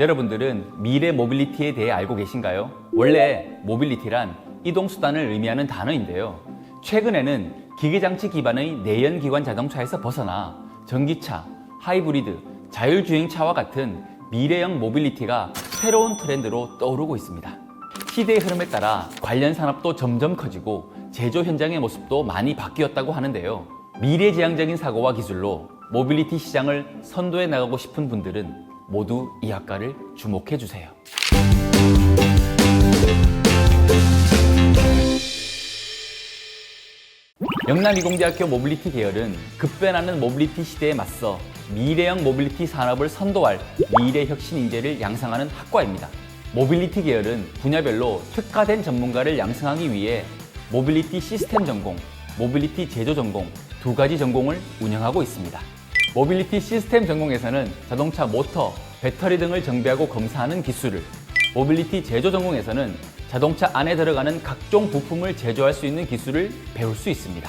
여러분들은 미래 모빌리티에 대해 알고 계신가요? 원래 모빌리티란 이동수단을 의미하는 단어인데요. 최근에는 기계장치 기반의 내연기관 자동차에서 벗어나 전기차, 하이브리드, 자율주행차와 같은 미래형 모빌리티가 새로운 트렌드로 떠오르고 있습니다. 시대의 흐름에 따라 관련 산업도 점점 커지고 제조 현장의 모습도 많이 바뀌었다고 하는데요. 미래지향적인 사고와 기술로 모빌리티 시장을 선도해 나가고 싶은 분들은 모두 이 학과를 주목해 주세요. 영남이공대학교 모빌리티 계열은 급변하는 모빌리티 시대에 맞서 미래형 모빌리티 산업을 선도할 미래 혁신 인재를 양성하는 학과입니다. 모빌리티 계열은 분야별로 특화된 전문가를 양성하기 위해 모빌리티 시스템 전공, 모빌리티 제조 전공 두 가지 전공을 운영하고 있습니다. 모빌리티 시스템 전공에서는 자동차 모터, 배터리 등을 정비하고 검사하는 기술을, 모빌리티 제조 전공에서는 자동차 안에 들어가는 각종 부품을 제조할 수 있는 기술을 배울 수 있습니다.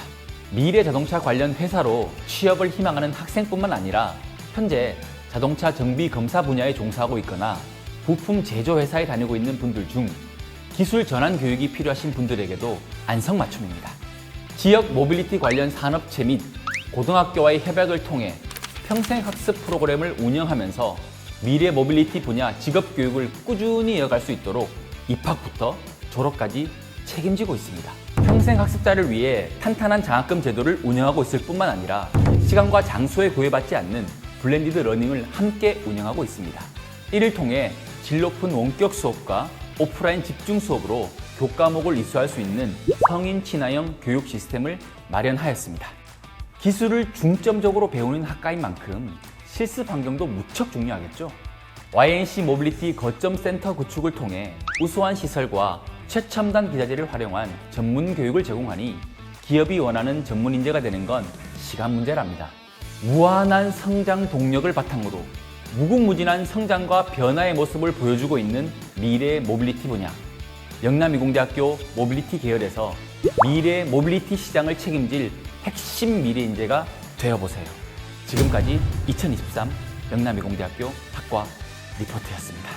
미래 자동차 관련 회사로 취업을 희망하는 학생뿐만 아니라 현재 자동차 정비 검사 분야에 종사하고 있거나 부품 제조 회사에 다니고 있는 분들 중 기술 전환 교육이 필요하신 분들에게도 안성맞춤입니다. 지역 모빌리티 관련 산업체 및 고등학교와의 협약을 통해 평생학습 프로그램을 운영하면서 미래 모빌리티 분야 직업 교육을 꾸준히 이어갈 수 있도록 입학부터 졸업까지 책임지고 있습니다. 평생 학습자를 위해 탄탄한 장학금 제도를 운영하고 있을 뿐만 아니라 시간과 장소에 구애받지 않는 블렌디드 러닝을 함께 운영하고 있습니다. 이를 통해 질 높은 원격 수업과 오프라인 집중 수업으로 교과목을 이수할 수 있는 성인 친화형 교육 시스템을 마련하였습니다. 기술을 중점적으로 배우는 학과인 만큼 실습 환경도 무척 중요하겠죠. YNC 모빌리티 거점 센터 구축을 통해 우수한 시설과 최첨단 기자재를 활용한 전문 교육을 제공하니 기업이 원하는 전문 인재가 되는 건 시간 문제랍니다. 무한한 성장 동력을 바탕으로 무궁무진한 성장과 변화의 모습을 보여주고 있는 미래 모빌리티 분야. 영남이공대학교 모빌리티 계열에서 미래 모빌리티 시장을 책임질 핵심 미래 인재가 되어보세요. 지금까지 2023 영남이공대학교 학과 리포트였습니다.